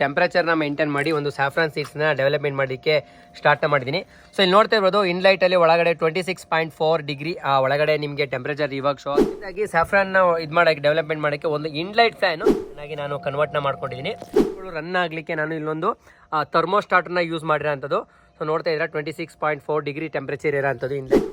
ಟೆಂಪರೇಚರ್ನ maintain ಮಾಡಿ ಒಂದು saffron ಸೀಡ್ಸ್ನ ಡೆವಲಪ್ಮೆಂಟ್ ಮಾಡಲಿಕ್ಕೆ ಸ್ಟಾರ್ಟ್ ಮಾಡಿದ್ದೀನಿ ಸೊ ಇಲ್ಲಿ ನೋಡ್ತಾ ಇರ್ಬೋದು ಇನ್ಲೈಟಲ್ಲಿ ಒಳಗಡೆ twenty six point four degree ಒಳಗಡೆ ನಿಮಗೆ ಟೆಂಪರೇಚರ್ ಇವಾಗ ಶೋ ಹಾಗಾಗಿ ಸ್ಯಾಫ್ರಾನ್ನ ಇದು ಮಾಡೋಕ್ಕೆ ಡೆವಲಪ್ಮೆಂಟ್ ಮಾಡೋಕ್ಕೆ ಒಂದು ಇನ್ಲೈಟ್ ಫ್ಯಾನು ಚೆನ್ನಾಗಿ ನಾನು ಕನ್ವರ್ಟ್ನ ಮಾಡ್ಕೊಂಡಿದ್ದೀನಿ ರನ್ ಆಗಲಿಕ್ಕೆ ನಾನು ಇಲ್ಲೊಂದು ಥರ್ಮೋಸ್ಟಾರ್ಟನ್ನ ಯೂಸ್ ಮಾಡಿರೋಂಥದ್ದು. ಸೊ ನೋಡ್ತಾ ಇದ್ರೆ twenty six point four degree temperature ಇರೋಂಥದ್ದು ಇನ್ಲೈಟ್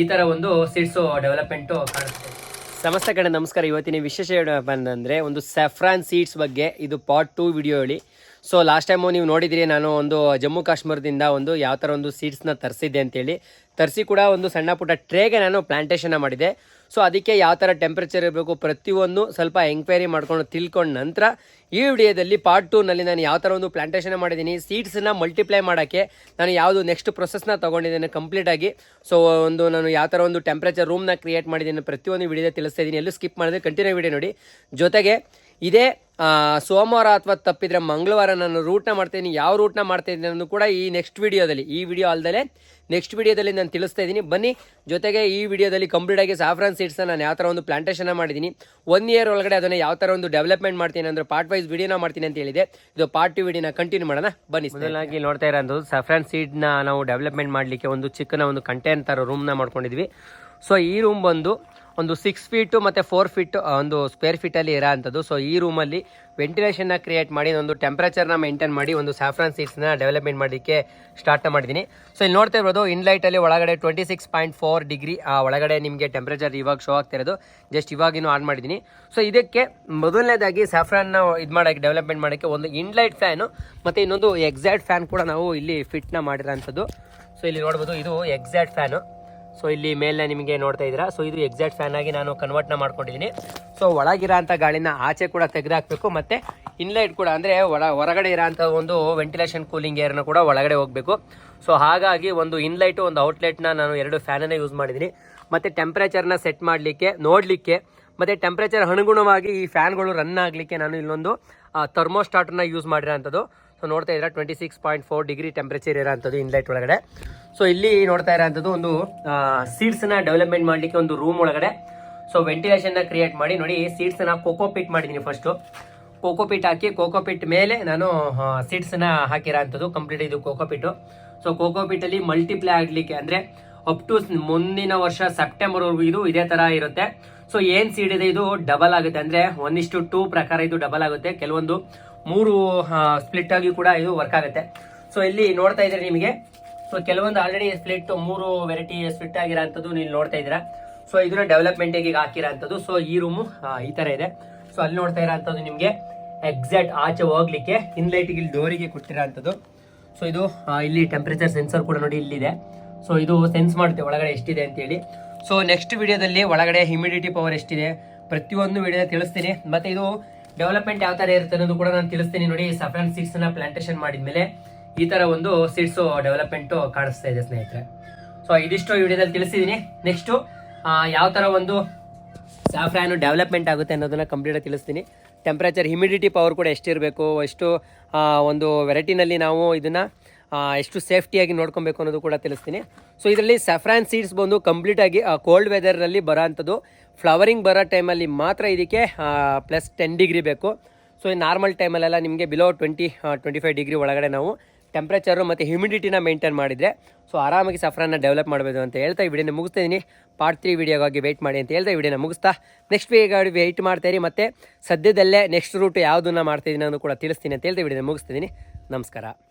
ಈ ಥರ ಒಂದು ಸೀಡ್ಸು ಡೆವಲಪ್ಮೆಂಟು ಕಾಣಿಸುತ್ತೆ ಸಮಸ್ತ ಕಡೆ ನಮಸ್ಕಾರ. ಇವತ್ತಿನ ವಿಶೇಷ ಬಂದಂದರೆ ಒಂದು ಸೆಫ್ರಾನ್ ಸೀಡ್ಸ್ ಬಗ್ಗೆ, ಇದು ಪಾರ್ಟ್ ಟೂ ವಿಡಿಯೋ ಹೇಳಿ ಸೊ ಲಾಸ್ಟ್ ಟೈಮು ನೀವು ನೋಡಿದಿರಿ, ನಾನು ಒಂದು ಜಮ್ಮು ಕಾಶ್ಮೀರದಿಂದ ಒಂದು ಯಾವ ಥರ ಒಂದು ಸೀಡ್ಸ್ನ ತರಿಸಿದ್ದೆ ಅಂತೇಳಿ. ತರಿಸಿ ಕೂಡ ಒಂದು ಸಣ್ಣ ಪುಟ್ಟ ಟ್ರೇಗೆ ನಾನು ಪ್ಲಾಂಟೇಷನ್ನ ಮಾಡಿದೆ. ಸೊ ಅದಕ್ಕೆ ಯಾವ ಥರ ಟೆಂಪ್ರೇಚರ್ ಇರಬೇಕು, ಪ್ರತಿಯೊಂದು ಸ್ವಲ್ಪ ಎಂಕ್ವೈರಿ ಮಾಡ್ಕೊಂಡು ತಿಳ್ಕೊಂಡ ನಂತರ ಈ ವಿಡಿಯೋದಲ್ಲಿ ಪಾರ್ಟ್ ಟೂನಲ್ಲಿ ನಾನು ಯಾವ ಥರ ಒಂದು ಪ್ಲಾಂಟೇಷನ್ ಮಾಡಿದ್ದೀನಿ ಸೀಡ್ಸನ್ನ ಮಲ್ಟಿಪ್ಲೈ ಮಾಡೋಕ್ಕೆ ನಾನು ಯಾವುದು ನೆಕ್ಸ್ಟ್ ಪ್ರೊಸೆಸ್ನ ತೊಗೊಂಡಿದ್ದೇನೆ ಕಂಪ್ಲೀಟಾಗಿ ಸೊ ಒಂದು ನಾನು ಯಾವ ಥರ ಒಂದು ಟೆಂಪ್ರೇಚರ್ ರೂಮ್ನ ಕ್ರಿಯೇಟ್ ಮಾಡಿದ್ದೀನಿ, ಪ್ರತಿಯೊಂದು ವಿಡಿಯೋ ತಿಳಿಸ್ತಾ ಇದ್ದೀನಿ ಎಲ್ಲೂ ಸ್ಕಿಪ್ ಮಾಡಿದ್ರೆ ಕಂಟಿನ್ಯೂ ವಿಡಿಯೋ ನೋಡಿ. ಜೊತೆಗೆ ಇದೇ. ಸೋಮವಾರ ಅಥವಾ ತಪ್ಪಿದ್ರೆ ಮಂಗಳವಾರ ನಾನು ರೂಟ್ನ ಮಾಡ್ತೀನಿ. ಯಾವ ರೂಟ್ನ ಮಾಡ್ತಾಯಿದ್ದೀನಿ ಅನ್ನೋದು ಕೂಡ ಈ ನೆಕ್ಸ್ಟ್ ವಿಡಿಯೋದಲ್ಲಿ ಈ ವಿಡಿಯೋ ಅಲ್ಲದೆ ನೆಕ್ಸ್ಟ್ ವಿಡಿಯೋದಲ್ಲಿ ನಾನು ತಿಳಿಸ್ತಾ ಇದ್ದೀನಿ. ಬನ್ನಿ, ಜೊತೆಗೆ ಈ ವಿಡಿಯೋದಲ್ಲಿ ಕಂಪ್ಲೀಟಾಗಿ ಸಾಫ್ರಾನ್ ಸೀಡ್ಸ್ನ ನಾನು ಯಾವ ಥರ ಒಂದು ಪ್ಲಾಂಟೇಷನ್ನ ಮಾಡಿದ್ದೀನಿ. ಒನ್ ಇಯರ್ ಒಳಗಡೆ ಅದನ್ನು ಯಾವ ಥರ ಒಂದು ಡೆವಲಪ್ಮೆಂಟ್ ಮಾಡ್ತೀನಿ ಅಂದರೆ ಪಾರ್ಟ್ ವೈಸ್ ವಿಡಿಯೋನ ಮಾಡ್ತೀನಿ ಅಂತ ಹೇಳಿದೆ. ಇದು ಪಾರ್ಟ್ ಟು ವಿಡಿಯೋನ ಕಂಟಿನ್ಯೂ ಮಾಡೋಣ. ಬನ್ನಿ ಮೊದಲಾಗಿ ನೋಡ್ತಾ ಇರೋದು ಸಫ್ರಾನ್ ಸೀಡ್ನ ನಾವು ಡೆವಲಪ್ಮೆಂಟ್ ಮಾಡಲಿಕ್ಕೆ ಒಂದು ಚಿಕ್ಕನ ಒಂದು ಕಂಟೈನ್ ಥರ ರೂಮ್ನ ಮಾಡ್ಕೊಂಡಿದ್ವಿ. ಸೊ ಈ ರೂಮ್ ಬಂದು ಒಂದು ಸಿಕ್ಸ್ ಫೀಟು ಮತ್ತು ಫೋರ್ ಫೀಟ್ ಒಂದು ಸ್ಕ್ವೇರ್ ಫೀಟಲ್ಲಿ ಇರೋ ಅಂಥದ್ದು ಸೊ ಈ ರೂಮಲ್ಲಿ ವೆಂಟಿಲೇಷನ್ನ ಕ್ರಿಯೇಟ್ ಮಾಡಿ, ಒಂದು ಟೆಂಪ್ರೇಚರ್ನ ಮೇಂಟೈನ್ ಮಾಡಿ, ಒಂದು ಸ್ಯಾಫ್ರಾನ್ ಸೀಟ್ಸ್ನ ಡೆವಲಪ್ಮೆಂಟ್ ಮಾಡಲಿಕ್ಕೆ ಸ್ಟಾರ್ಟ್ ಮಾಡಿದ್ದೀನಿ ಸೊ ಇಲ್ಲಿ ನೋಡ್ತಾ ಇರ್ಬೋದು ಇನ್ಲೈಟಲ್ಲಿ ಒಳಗಡೆ twenty six point four degree ಒಳಗಡೆ ನಿಮಗೆ ಟೆಂಪ್ರೇಚರ್ ಇವಾಗ ಶೋ ಆಗ್ತಿರೋದು ಜಸ್ಟ್ ಇವಾಗಿನೂ ಆನ್ ಮಾಡಿದ್ದೀನಿ ಸೊ ಇದಕ್ಕೆ ಮೊದಲನೇದಾಗಿ ಸ್ಯಾಫ್ರಾನ್ನ ಇದು ಮಾಡೋಕ್ಕೆ ಡೆವಲಪ್ಮೆಂಟ್ ಮಾಡೋಕ್ಕೆ ಒಂದು ಇನ್ಲೈಟ್ ಫ್ಯಾನು ಮತ್ತು ಇನ್ನೊಂದು ಎಕ್ಸಾಕ್ಟ್ ಫ್ಯಾನ್ ಕೂಡ ನಾವು ಇಲ್ಲಿ ಫಿಟ್ನ ಮಾಡಿರೋಂಥದ್ದು. ಸೊ ಇಲ್ಲಿ ನೋಡ್ಬೋದು, ಇದು ಎಕ್ಸಾಕ್ಟ್ ಫ್ಯಾನು ಸೊ ಇಲ್ಲಿ ಮೇಲೆ ನಿಮಗೆ ನೋಡ್ತಾ ಇದ್ದೀರಾ. ಸೊ ಇದು ಎಕ್ಸಾಕ್ಟ್ ಫ್ಯಾನ್ ಆಗಿ ನಾನು ಕನ್ವರ್ಟ್ನ ಮಾಡ್ಕೊಂಡಿದ್ದೀನಿ. ಸೊ ಒಳಗಿರೋ ಅಂಥ ಗಾಳಿನ ಆಚೆ ಕೂಡ ತೆಗೆದಾಕಬೇಕು. ಮತ್ತು ಇನ್ಲೈಟ್ ಕೂಡ, ಅಂದರೆ ಒಳ, ಹೊರಗಡೆ ಇರೋಂಥ ಒಂದು ವೆಂಟಿಲೇಷನ್ ಕೂಲಿಂಗ್ ಏರ್ನ ಕೂಡ ಒಳಗಡೆ ಹೋಗಬೇಕು. ಸೊ ಹಾಗಾಗಿ ಒಂದು ಇನ್ಲೈಟು ಒಂದು ಔಟ್ಲೆಟ್ನ ನಾನು ಎರಡು ಫ್ಯಾನನ್ನು ಯೂಸ್ ಮಾಡಿದ್ದೀನಿ. ಮತ್ತು ಟೆಂಪ್ರೇಚರ್ನ ಸೆಟ್ ಮಾಡಲಿಕ್ಕೆ, ನೋಡಲಿಕ್ಕೆ, ಮತ್ತು ಟೆಂಪ್ರೇಚರ್ ಅನುಗುಣವಾಗಿ ಈ ಫ್ಯಾನ್ಗಳು ರನ್ ಆಗಲಿಕ್ಕೆ ನಾನು ಇಲ್ಲೊಂದು ಥರ್ಮೋಸ್ಟಾಟನ್ನ ಯೂಸ್ ಮಾಡಿರೋಂಥದ್ದು ಸೊ ನೋಡ್ತಾ ಇದ್ದೀರಾ twenty six point four degree temperature ಇರೋಂಥದ್ದು ಇನ್ಲೈಟ್ ಒಳಗಡೆ. ಸೊ ಇಲ್ಲಿ ನೋಡ್ತಾ ಇರೋಂಥದ್ದು ಒಂದು ಸೀಡ್ಸ್ನ ಡೆವಲಪ್ಮೆಂಟ್ ಮಾಡಲಿಕ್ಕೆ ಒಂದು ರೂಮ್ ಒಳಗಡೆ. ಸೊ ವೆಂಟಿಲೇಷನ್ನ ಕ್ರಿಯೇಟ್ ಮಾಡಿ, ನೋಡಿ ಸೀಡ್ಸ್ನ ಕೋಕೋ ಪಿಟ್ ಮಾಡಿದ್ದೀನಿ ಫಸ್ಟು ಕೋಕೋ ಪಿಟ್ ಹಾಕಿ ಕೋಕೋ ಪಿಟ್ ಮೇಲೆ ನಾನು ಸೀಡ್ಸ್ ಹಾಕಿರೋ ಅಂಥದ್ದು ಕಂಪ್ಲೀಟ್ ಇದು ಕೋಕೋ ಪಿಟ್ಟು ಸೊ ಕೋಕೋ ಪಿಟ್ಟಲ್ಲಿ ಮಲ್ಟಿಪ್ಲೈ ಆಗಲಿಕ್ಕೆ ಅಂದರೆ ಅಪ್ ಟು ಮುಂದಿನ ವರ್ಷ ಸೆಪ್ಟೆಂಬರ್ವರೆಗೂ ಇದು ಇದೇ ಥರ ಇರುತ್ತೆ. ಸೊ ಏನು ಸೀಡ್ ಇದೆ ಇದು? ಡಬಲ್ ಆಗುತ್ತೆ ಅಂದರೆ ಒನ್ ಇಷ್ಟು ಟೂ ಪ್ರಕಾರ ಇದು ಡಬಲ್ ಆಗುತ್ತೆ. ಕೆಲವೊಂದು ಮೂರು ಸ್ಪ್ಲಿಟ್ ಆಗಿ ಕೂಡ ಇದು ವರ್ಕ್ ಆಗುತ್ತೆ. ಸೊ ಇಲ್ಲಿ ನೋಡ್ತಾ ಇದ್ರೆ ನಿಮಗೆ? ಸೊ ಕೆಲವೊಂದು ಆಲ್ರೆಡಿ ಸ್ಪ್ಲಿಟ್ ಮೂರು ವೆರೈಟಿ ಸ್ಪ್ಲಿಟ್ ಆಗಿರೋಂಥದ್ದು ನೀವು ನೋಡ್ತಾ ಇದ್ದೀರಾ. ಸೊ ಇದನ್ನ ಡೆವಲಪ್ಮೆಂಟಿಗೆ ಹಾಕಿರೋಂಥದ್ದು. ಸೊ ಈ ರೂಮು ಈ ಥರ ಇದೆ. ಸೊ ಅಲ್ಲಿ ನೋಡ್ತಾ ಇರೋಂಥದ್ದು ನಿಮಗೆ ಎಕ್ಸಾಕ್ಟ್ ಆಚೆ ಹೋಗ್ಲಿಕ್ಕೆ ಇನ್ಲೈಟಿಗೆ ಇಲ್ಲಿ ಡೋರಿಗೆ ಕೊಟ್ಟಿರೋಂಥದ್ದು. ಸೊ ಇದು ಇಲ್ಲಿ ಟೆಂಪ್ರೇಚರ್ ಸೆನ್ಸರ್ ಕೂಡ ನೋಡಿ ಇಲ್ಲಿದೆ. ಸೊ ಇದು ಸೆನ್ಸ್ ಮಾಡುತ್ತೆ ಒಳಗಡೆ ಎಷ್ಟಿದೆ ಅಂತೇಳಿ. ಸೊ ನೆಕ್ಸ್ಟ್ ವಿಡಿಯೋದಲ್ಲಿ ಒಳಗಡೆ ಹ್ಯುಮಿಡಿಟಿ ಪವರ್ ಎಷ್ಟಿದೆ ಪ್ರತಿಯೊಂದು ವಿಡಿಯೋ ತಿಳಿಸ್ತೀನಿ. ಮತ್ತೆ ಇದು ಡೆವಲಪ್ಮೆಂಟ್ ಯಾವ ಥರ ಇರುತ್ತೆ ಅನ್ನೋದು ಕೂಡ ನಾನು ತಿಳಿಸ್ತೀನಿ ನೋಡಿ. ಸಫ್ರಾನ್ ಪ್ಲಾಂಟೇಷನ್ ಪ್ಲಾಂಟೇಶನ್ ಮಾಡಿದ್ಮೇಲೆ. ಈ ಥರ ಒಂದು ಸೀಡ್ಸು ಡೆವಲಪ್ಮೆಂಟು ಕಾಣಿಸ್ತಾ ಇದೆ ಸ್ನೇಹಿತರೆ. ಸೊ ಇದಿಷ್ಟು ವಿಡಿಯೋದಲ್ಲಿ ತಿಳಿಸಿದ್ದೀನಿ ನೆಕ್ಸ್ಟು ಯಾವ ಥರ ಒಂದು ಸಾಫ್ರಾನು ಡೆವಲಪ್ಮೆಂಟ್ ಆಗುತ್ತೆ ಅನ್ನೋದನ್ನ ಕಂಪ್ಲೀಟಾಗಿ ತಿಳಿಸ್ತೀನಿ. ಟೆಂಪ್ರೇಚರ್ ಹ್ಯುಮಿಡಿಟಿ ಪವರ್ ಕೂಡ ಎಷ್ಟಿರಬೇಕು ಎಷ್ಟು ಒಂದು ವೆರೈಟಿನಲ್ಲಿ ನಾವು ಇದನ್ನು ಎಷ್ಟು ಸೇಫ್ಟಿಯಾಗಿ ನೋಡ್ಕೊಬೇಕು ಅನ್ನೋದು ಕೂಡ ತಿಳಿಸ್ತೀನಿ. ಸೊ ಇದರಲ್ಲಿ ಸಫ್ರಾನ್ ಸೀಡ್ಸ್ ಬಂದು ಕಂಪ್ಲೀಟಾಗಿ ಕೋಲ್ಡ್ ವೆದರಲ್ಲಿ ಬರೋ ಅಂಥದ್ದು. ಫ್ಲವರಿಂಗ್ ಬರೋ ಟೈಮಲ್ಲಿ ಮಾತ್ರ ಇದಕ್ಕೆ ಪ್ಲಸ್ ಟೆನ್ ಡಿಗ್ರಿ ಬೇಕು. ಸೊ ಈ ನಾರ್ಮಲ್ ಟೈಮಲ್ಲೆಲ್ಲ ನಿಮಗೆ below twenty twenty five degree ಒಳಗಡೆ ನಾವು ಟೆಂಪ್ರೇಚರು ಮತ್ತು ಹ್ಯುಮಿಡಿಟಿನ ಮೇಂಟೈನ್ ಮಾಡಿದರೆ ಸೊ ಆರಾಮಾಗಿ ಸಫ್ರಾನ್ನ ಡೆವಲಪ್ ಮಾಡಬೇಕು ಅಂತ ಹೇಳ್ತಾ ಈ ವಿಡಿಯೋನ ಮುಗಿಸ್ತಾ ಇದ್ದೀನಿ ಪಾರ್ಟ್ ತ್ರೀ ವಿಡಿಯೋಗಾಗಿ ವೆಯ್ಟ್ ಮಾಡಿ ಅಂತ ಹೇಳ್ತಾ ಈ ವಿಡಿಯೋನ ಮುಗಿಸ್ತಾ. ನೆಕ್ಸ್ಟ್ ವೀಗಾಡಿ ವೆಯ್ಟ್ ಮಾಡ್ತಾಯಿರಿ ಮತ್ತು ಸದ್ಯದಲ್ಲೇ ನೆಕ್ಸ್ಟ್ ರೂಟ್ ಯಾವುದನ್ನು ಮಾಡ್ತಾಯಿದ್ದೀನಿ ಅನ್ನೋದು ಕೂಡ ತಿಳಿಸ್ತೀನಿ ಅಂತ ಹೇಳ್ತಾ ವಿಡಿಯೋನ ಮುಗಿಸ್ತಿದ್ದೀನಿ ನಮಸ್ಕಾರ.